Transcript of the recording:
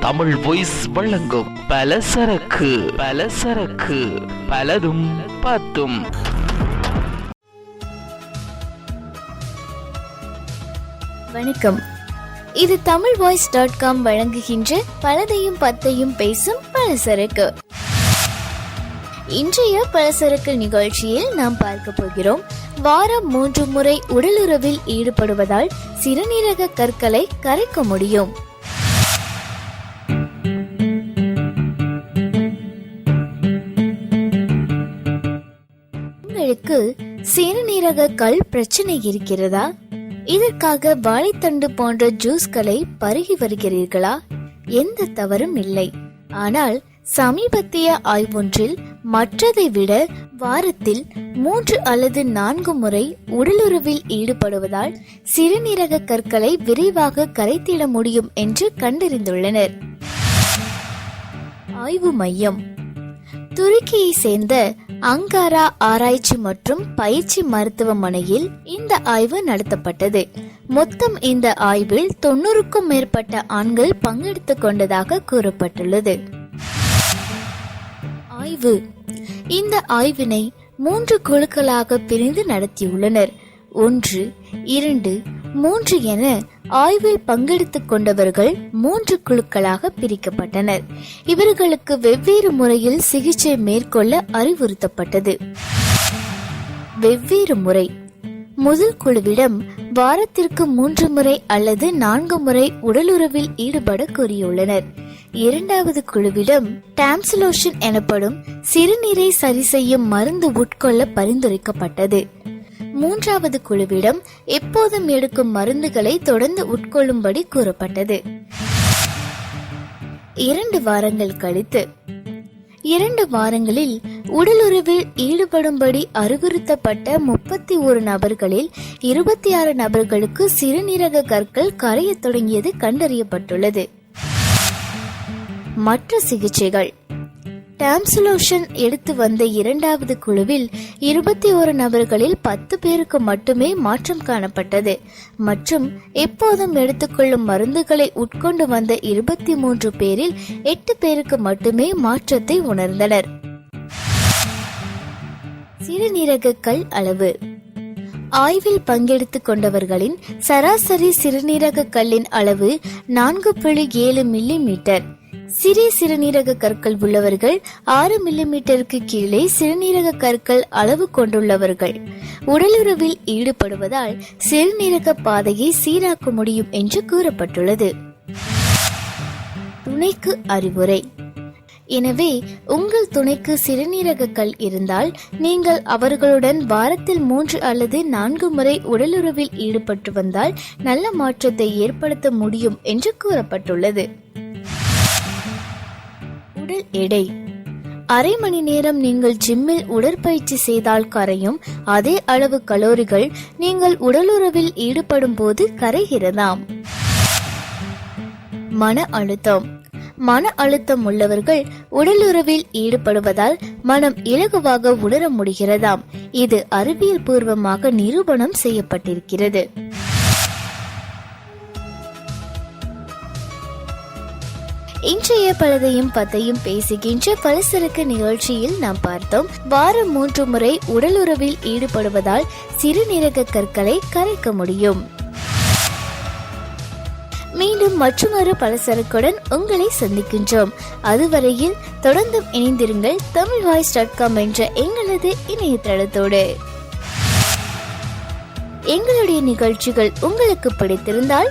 Tamil voice வழங்கும் பலசரக்கு பலசரக்கு பலதும் பத்தும் வணக்கம். இது தமிழ் வாய்ஸ் டாட் காம் வழங்குகின்ற பலதையும் பத்தையும் பேசும் பலசரக்கு இன்றைய பலசரக்கு நிகழ்ச்சியில் நாம் பார்க்க போகிறோம். வாரம் மூன்று முறை உடலுறவில் ஈடுபடுவதால் சிறுநீரக கற்களை கரைக்க முடியும். உங்களுக்கு சிறுநீரக கல் பிரச்சனை இருக்கிறதா? இதற்காக வாழைத்தண்டு போன்ற ஜூஸ்களை பருகி வருகிறீர்களா? எந்த தவறும் இல்லை. ஆனால் சமீபத்திய ஆய்வொன்றில் மற்றதை விட வாரத்தில் மூன்று அல்லது நான்கு முறை உடலுறவில் ஈடுபடுவதால் சிறுநீரக கற்களை விரைவாக கரைத்திட முடியும் என்று கண்டறிந்துள்ளனர். ஆய்வு மையம். துருக்கியை சேர்ந்த அங்காரா ஆராய்ச்சி மற்றும் பயிற்சி மருத்துவமனையில் இந்த ஆய்வு நடத்தப்பட்டது. மொத்தம் இந்த ஆய்வில் தொண்ணூறுக்கும் மேற்பட்ட ஆண்கள் பங்கெடுத்துக் கொண்டதாக கூறப்பட்டுள்ளது. ஆய்வு. இந்த ஆய்வினை மூன்று குழுக்களாக பிரிந்து நடத்தியுள்ளனர். ஒன்று இரண்டு மூன்று என ஆய்வில் பங்கெடுத்துக் கொண்டவர்கள் மூன்று குழுக்களாக பிரிக்கப்பட்டனர். இவர்களுக்கு வெவ்வேறு முறையில் சிகிச்சை மேற்கொள்ள அறிவுறுத்தப்பட்டது. வெவ்வேறு முறை. முதல் குழுவிடம் வாரத்திற்கு மூன்று முறை அல்லது நான்கு முறை உடலுறவில் ஈடுபட கூறியுள்ளனர் இரண்டாவது குழுவிடம் டாம்சிலோஷன் எனப்படும் சிறுநீரை சரி செய்யும் மருந்து உட்கொள்ள பரிந்துரைக்கப்பட்டது. மூன்றாவது குழுவிடம் எப்போதும் எடுக்கும் மருந்துகளை தொடர்ந்து உட்கொள்ளும்படி கூறப்பட்டது. இரண்டு வாரங்கள் கழித்து. இரண்டு வாரங்களில் உடலுறவில் ஈடுபடும்படி அறிவுறுத்தப்பட்ட முப்பத்தி ஒரு நபர்களில் இருபத்தி ஆறு நபர்களுக்கு சிறுநீரக கற்கள் கரையத் தொடங்கியது கண்டறியப்பட்டுள்ளது. மற்ற சிகிச்சைகள். டாம்சுலோஷன் எடுத்து வந்த இரண்டாவது குழுவில் இருபத்தி ஒரு நபர்களில் பத்து பேருக்கு மட்டுமே மாற்றம் காணப்பட்டது. மற்றும் எப்போதும் எடுத்துக்கொள்ளும் மருந்துகளை உட்கொண்டு வந்த இருபத்தி மூன்று பேரில் எட்டு பேருக்கு மட்டுமே மாற்றத்தை உணர்ந்தனர். சிறுநீரக கல் அளவு. ஆய்வில் பங்கெடுத்துக் கொண்டவர்களின் சராசரி சிறுநீரக கல்லின் அளவு நான்கு புள்ளி ஏழு மில்லி மீட்டர். சிறிய சிறுநீரக கற்கள் உள்ளவர்கள் ஆறு மில்லிமீட்டருக்கு கீழே சிறுநீரக கற்கள் அளவு கொண்டுள்ளவர்கள். உடலுறவில் ஈடுபடுவதால் சிறுநீரக பாதையை சீராக்க முடியும் என்று கூறப்பட்டுள்ளது. துணைக்கு அறிவுரை. எனவே உங்கள் துணைக்கு சிறுநீரக கல் இருந்தால் நீங்கள் அவர்களுடன் வாரத்தில் மூன்று அல்லது நான்கு முறை உடலுறவில் ஈடுபட்டு வந்தால் நல்ல மாற்றத்தை ஏற்படுத்த முடியும் என்று கூறப்பட்டுள்ளது. உடல் எடை. அரை மணி நேரம் நீங்கள் ஜிம்மில் உடற்பயிற்சி செய்தால் கரையும் அதே அளவு கலோரிகள் நீங்கள் உடலுறவில் ஈடுபடும் போது கரைகிறதாம். மன அழுத்தம். மன அழுத்தம் உள்ளவர்கள் உடலுறவில் ஈடுபடுவதால் மனம் இலகுவாக உணர முடிகிறதாம். இது அறிவியல் பூர்வமாக நிரூபணம் செய்யப்பட்டிருக்கிறது. இன்றைய பலதையும் பத்தையும் பேசுகின்ற பலசரக்கு நிகழ்ச்சியில் நாம் பார்த்தோம். வாரம் மூன்று முறை உடலுறவில் ஈடுபடுவதால் சிறுநீரக கற்களை கரைக்க முடியும். மீண்டும் மற்றொரு பலசரக்குடன் உங்களை சந்திக்கின்றோம். அதுவரையில் தொடர்ந்து இணைந்திருங்கள் தமிழ் வாய்ஸ் டாட் காம் என்ற எங்களது இணையதளத்தோடு. எங்களுடைய நிகழ்ச்சிகள் உங்களுக்கு பிடித்திருந்தால்